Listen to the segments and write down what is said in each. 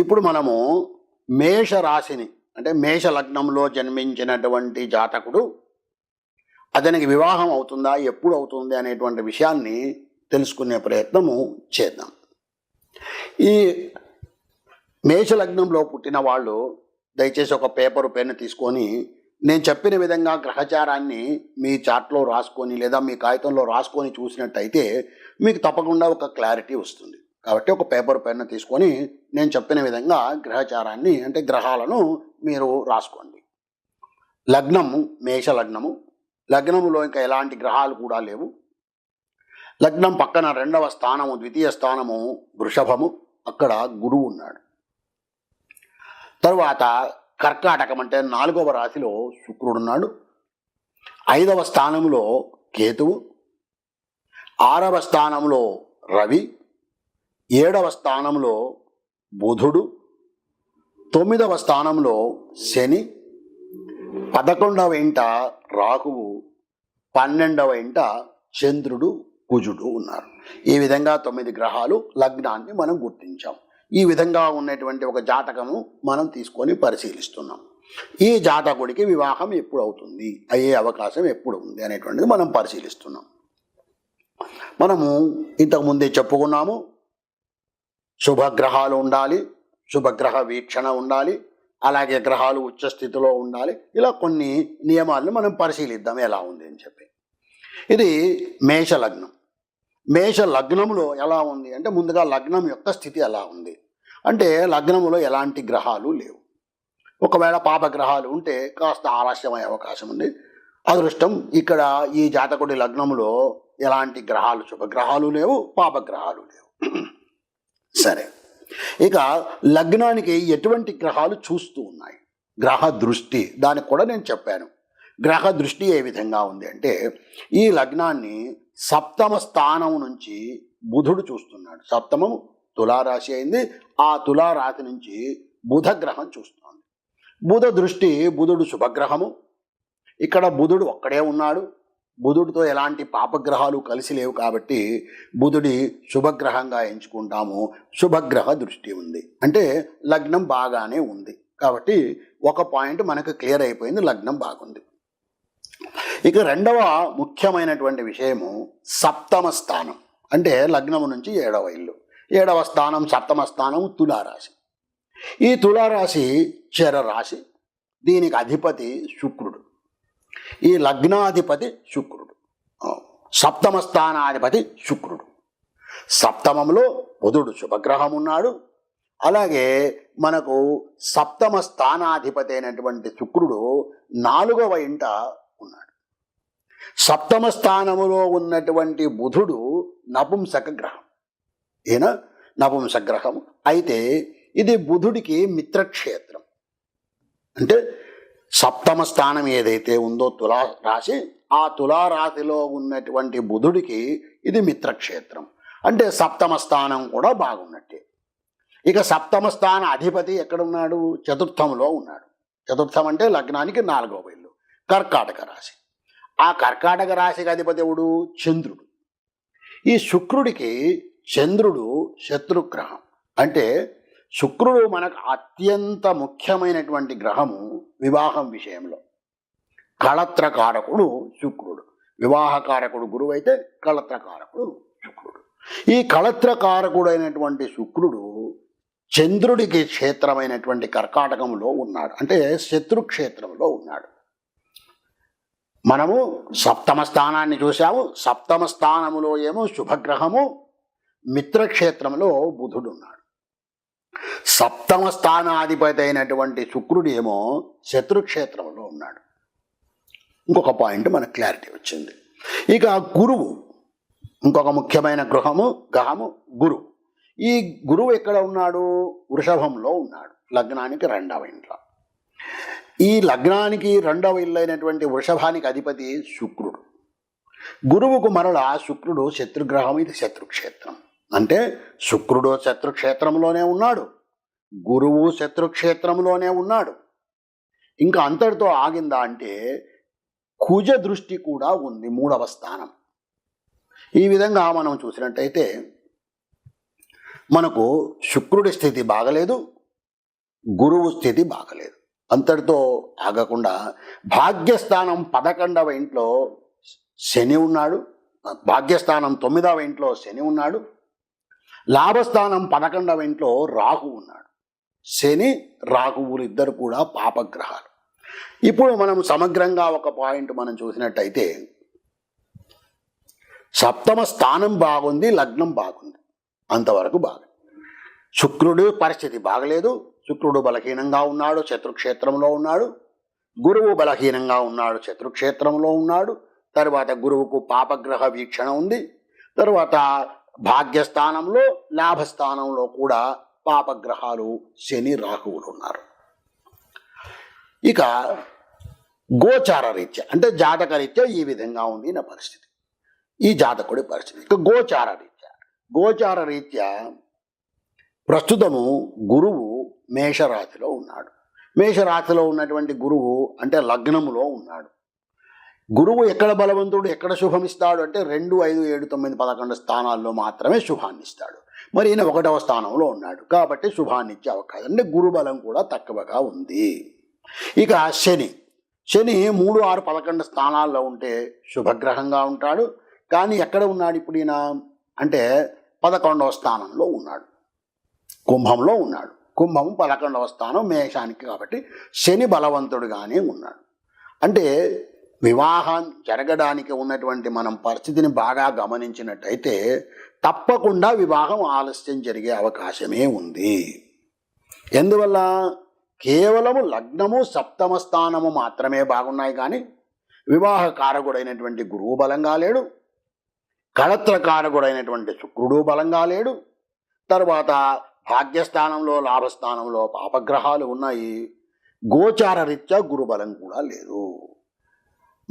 ఇప్పుడు మనము మేష రాశిని అంటే మేష లగ్నంలో జన్మించినటువంటి జాతకుడు అతనికి వివాహం అవుతుందా ఎప్పుడు అవుతుంది అనేటువంటి విషయాన్ని తెలుసుకునే ప్రయత్నము చేద్దాం. ఈ మేష లగ్నంలో పుట్టిన వాళ్ళు దయచేసి ఒక పేపరు పెన్ను తీసుకొని నేను చెప్పిన విధంగా గ్రహచారాన్ని మీ చార్ట్లో రాసుకొని లేదా మీ కాగితంలో రాసుకొని చూసినట్టయితే మీకు తప్పకుండా ఒక క్లారిటీ వస్తుంది. కాబట్టి ఒక పేపర్ పెన్ను తీసుకొని నేను చెప్పిన విధంగా గ్రహచారాన్ని అంటే గ్రహాలను మీరు రాసుకోండి. లగ్నము మేష లగ్నము. లగ్నములో ఇంకా ఎలాంటి గ్రహాలు కూడా లేవు. లగ్నం పక్కన రెండవ స్థానము ద్వితీయ స్థానము వృషభము. అక్కడ గురువు ఉన్నాడు. తరువాత కర్కాటకం అంటే నాలుగవ రాశిలో శుక్రుడున్నాడు ఐదవ స్థానంలో కేతువు. ఆరవ స్థానంలో రవి. ఏడవ స్థానంలో బుధుడు తొమ్మిదవ స్థానంలో శని పదకొండవ ఇంట రాహువు పన్నెండవ ఇంట చంద్రుడు కుజుడు ఉన్నారు. ఈ విధంగా తొమ్మిది గ్రహాలు లగ్నాన్ని మనం గుర్తించాం. ఈ విధంగా ఉన్నటువంటి ఒక జాతకము మనం తీసుకొని పరిశీలిస్తున్నాం. ఈ జాతకుడికి వివాహం ఎప్పుడు అవుతుంది అయ్యే అవకాశం ఎప్పుడు ఉంది అనేటువంటిది మనం పరిశీలిస్తున్నాం. మనము ఇంతకుముందే చెప్పుకున్నాము శుభగ్రహాలు ఉండాలి శుభగ్రహ వీక్షణ ఉండాలి అలాగే గ్రహాలు ఉచ్చస్థితిలో ఉండాలి. ఇలా కొన్ని నియమాలను మనం పరిశీలిద్దాం ఎలా ఉంది అని చెప్పి. ఇది మేష లగ్నం. మేష లగ్నంలో ఎలా ఉంది అంటే ముందుగా లగ్నం యొక్క స్థితి ఎలా ఉంది? అంటే లగ్నములో ఎలాంటి గ్రహాలు లేవు. ఒకవేళ పాపగ్రహాలు ఉంటే కాస్త ఆలస్యమయ్యే అవకాశం ఉంది. అదృష్టం ఇక్కడ ఈ జాతకుడి లగ్నములో ఎలాంటి గ్రహాలు శుభగ్రహాలు లేవు పాపగ్రహాలు లేవు. సరే. ఇక లగ్నానికి ఎటువంటి గ్రహాలు చూస్తూ ఉన్నాయి? గ్రహ దృష్టి దానికి కూడా నేను చెప్పాను. గ్రహ దృష్టి ఏ విధంగా ఉంది అంటే ఈ లగ్నాన్ని సప్తమ స్థానం నుంచి బుధుడు చూస్తున్నాడు. సప్తమం తులారాశి అయింది. ఆ తులారాశి నుంచి బుధ గ్రహం చూస్తోంది. బుధ దృష్టి బుధుడు శుభగ్రహము. ఇక్కడ బుధుడు ఒక్కడే ఉన్నాడు. బుధుడితో ఎలాంటి పాపగ్రహాలు కలిసి లేవు కాబట్టి బుధుడి శుభగ్రహంగా ఎంచుకుంటాము. శుభగ్రహ దృష్టి ఉంది. అంటే లగ్నం బాగానే ఉంది. కాబట్టి ఒక పాయింట్ మనకు క్లియర్ అయిపోయింది లగ్నం బాగుంది. ఇక రెండవ ముఖ్యమైనటువంటి విషయము సప్తమ స్థానం. అంటే లగ్నము నుంచి ఏడవ ఇల్లు. ఏడవ స్థానం సప్తమ స్థానం తులారాశి. ఈ తులారాశి చర రాశి దీనికి అధిపతి శుక్రుడు. ఈ లగ్నాధిపతి శుక్రుడు. సప్తమ స్థానాధిపతి శుక్రుడు. సప్తమంలో బుధుడు శుభగ్రహం ఉన్నాడు అలాగే మనకు సప్తమ స్థానాధిపతి అయినటువంటి శుక్రుడు నాలుగవ ఇంట ఉన్నాడు. సప్తమ స్థానములో ఉన్నటువంటి బుధుడు నపుంసక గ్రహం. ఈయన నపుంసక గ్రహం అయితే ఇది బుధుడికి మిత్రక్షేత్రం. అంటే సప్తమ స్థానం ఏదైతే ఉందో తులా రాశి ఆ తులారాశిలో ఉన్నటువంటి బుధుడికి ఇది మిత్రక్షేత్రం. అంటే సప్తమ స్థానం కూడా బాగున్నట్టే. ఇక సప్తమ స్థాన అధిపతి ఎక్కడున్నాడు? చతుర్థంలో ఉన్నాడు. చతుర్థం అంటే లగ్నానికి నాలుగవ ఇల్లు కర్కాటక రాశి. ఆ కర్కాటక రాశికి అధిపతి ఎవడు? చంద్రుడు. ఈ శుక్రుడికి చంద్రుడు శత్రుగ్రహం. అంటే శుక్రుడు మనకు అత్యంత ముఖ్యమైనటువంటి గ్రహము వివాహం విషయంలో. కళత్రకారకుడు శుక్రుడు. వివాహకారకుడు గురువు అయితే కళత్రకారకుడు శుక్రుడు. ఈ కళత్రకారకుడైనటువంటి శుక్రుడు చంద్రుడికి క్షేత్రమైనటువంటి కర్కాటకంలో ఉన్నాడు. అంటే శత్రుక్షేత్రంలో ఉన్నాడు. మనము సప్తమ స్థానాన్ని చూసాము సప్తమ స్థానములో ఏమో శుభగ్రహము. మిత్రక్షేత్రంలో బుధుడున్నాడు సప్తమ స్థానాధిపతి అయినటువంటి శుక్రుడు ఏమో శత్రుక్షేత్రంలో ఉన్నాడు. ఇంకొక పాయింట్ మనకు క్లారిటీ వచ్చింది. ఇక గురువు ఇంకొక ముఖ్యమైన గృహము గ్రహము గురువు ఈ గురువు ఎక్కడ ఉన్నాడు? వృషభంలో ఉన్నాడు. లగ్నానికి రెండవ ఇంట్లో ఈ లగ్నానికి రెండవ ఇల్లు అయినటువంటి వృషభానికి అధిపతి శుక్రుడు. గురువుకు మరలా శుక్రుడు శత్రుగ్రహం ఇది శత్రుక్షేత్రం. అంటే శుక్రుడు శత్రుక్షేత్రంలోనే ఉన్నాడు. గురువు శత్రుక్షేత్రంలోనే ఉన్నాడు. ఇంకా అంతటితో ఆగిందా అంటే కుజ దృష్టి కూడా ఉంది మూడవ స్థానం. ఈ విధంగా మనం చూసినట్టయితే మనకు శుక్రుడి స్థితి బాగలేదు గురువు స్థితి బాగలేదు. అంతటితో ఆగకుండా భాగ్యస్థానం పదకొండవ ఇంట్లో శని ఉన్నాడు. భాగ్యస్థానం తొమ్మిదవ ఇంట్లో శని ఉన్నాడు. లాభస్థానం పదకొండవ ఇంట్లో రాహు ఉన్నాడు. శని రాహువులు ఇద్దరు కూడా పాపగ్రహాలు. ఇప్పుడు మనం సమగ్రంగా ఒక పాయింట్ మనం చూసినట్టయితే సప్తమ స్థానం బాగుంది లగ్నం బాగుంది. అంతవరకు బాగా. శుక్రుడు పరిస్థితి బాగలేదు. శుక్రుడు బలహీనంగా ఉన్నాడు శత్రుక్షేత్రంలో ఉన్నాడు. గురువు బలహీనంగా ఉన్నాడు శత్రుక్షేత్రంలో ఉన్నాడు. తర్వాత గురువుకు పాపగ్రహ వీక్షణ ఉంది. తర్వాత భాగ్యస్థానంలో లాభస్థానంలో కూడా పాపగ్రహాలు శని రాహువులు ఉన్నారు. ఇక గోచార రీత్యా అంటే జాతక రీత్యా ఈ విధంగా ఉంది నా పరిస్థితి. ఈ జాతకుడి పరిస్థితి. ఇక గోచార రీత్యా గోచార రీత్యా ప్రస్తుతము గురువు మేషరాశిలో ఉన్నాడు. మేషరాశిలో ఉన్నటువంటి గురువు అంటే లగ్నములో ఉన్నాడు. గురువు ఎక్కడ బలవంతుడు ఎక్కడ శుభమిస్తాడు అంటే రెండు ఐదు ఏడు తొమ్మిది పదకొండు స్థానాల్లో మాత్రమే శుభాన్ని ఇస్తాడు మరి ఈయన ఒకటవ స్థానంలో ఉన్నాడు. కాబట్టి శుభాన్ని ఇచ్చే అవకాశం అంటే గురుబలం కూడా తక్కువగా ఉంది. ఇక శని. శని మూడు ఆరు పదకొండు స్థానాల్లో ఉంటే శుభగ్రహంగా ఉంటాడు. కానీ ఎక్కడ ఉన్నాడు ఇప్పుడు ఈయన? అంటే పదకొండవ స్థానంలో ఉన్నాడు. కుంభంలో ఉన్నాడు. కుంభం పదకొండవ స్థానం మేషానికి కాబట్టి శని బలవంతుడుగానే ఉన్నాడు. అంటే వివాహం జరగడానికి ఉన్నటువంటి మనం పరిస్థితిని బాగా గమనించినట్టయితే తప్పకుండా వివాహం ఆలస్యం జరిగే అవకాశమే ఉంది. ఎందువల్ల? కేవలము లగ్నము సప్తమ స్థానము మాత్రమే బాగున్నాయి కానీ వివాహ కారకుడైనటువంటి గురువు బలంగా లేడు కళత్ర కారకుడైనటువంటి శుక్రుడు బలంగా లేడు తర్వాత భాగ్యస్థానంలో లాభస్థానంలో పాపగ్రహాలు ఉన్నాయి గోచార రీత్యా గురుబలం కూడా లేదు.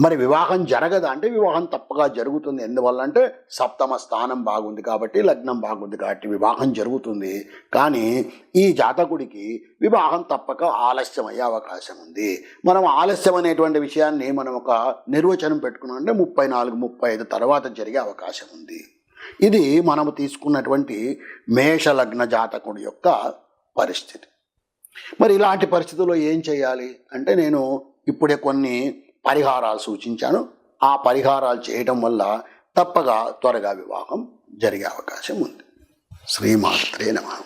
మరి వివాహం జరగదా? అంటే వివాహం తప్పగా జరుగుతుంది. ఎందువల్ల అంటే సప్తమ స్థానం బాగుంది కాబట్టి లగ్నం బాగుంది కాబట్టి వివాహం జరుగుతుంది. కానీ ఈ జాతకుడికి వివాహం తప్పక ఆలస్యం అయ్యే అవకాశం ఉంది. మనం ఆలస్యం అనేటువంటి విషయాన్ని మనం ఒక నిర్వచనం పెట్టుకున్నాం అంటే ముప్పై నాలుగు ముప్పై ఐదు తర్వాత జరిగే అవకాశం ఉంది. ఇది మనము తీసుకున్నటువంటి మేష లగ్న జాతకుడి యొక్క పరిస్థితి. మరి ఇలాంటి పరిస్థితుల్లో ఏం చేయాలి? అంటే నేను ఇప్పుడే కొన్ని పరిహారాలు సూచించాను. ఆ పరిహారాలు చేయటం వల్ల తప్పగా త్వరగా వివాహం జరిగే అవకాశం ఉంది. శ్రీమాత్రే నమ.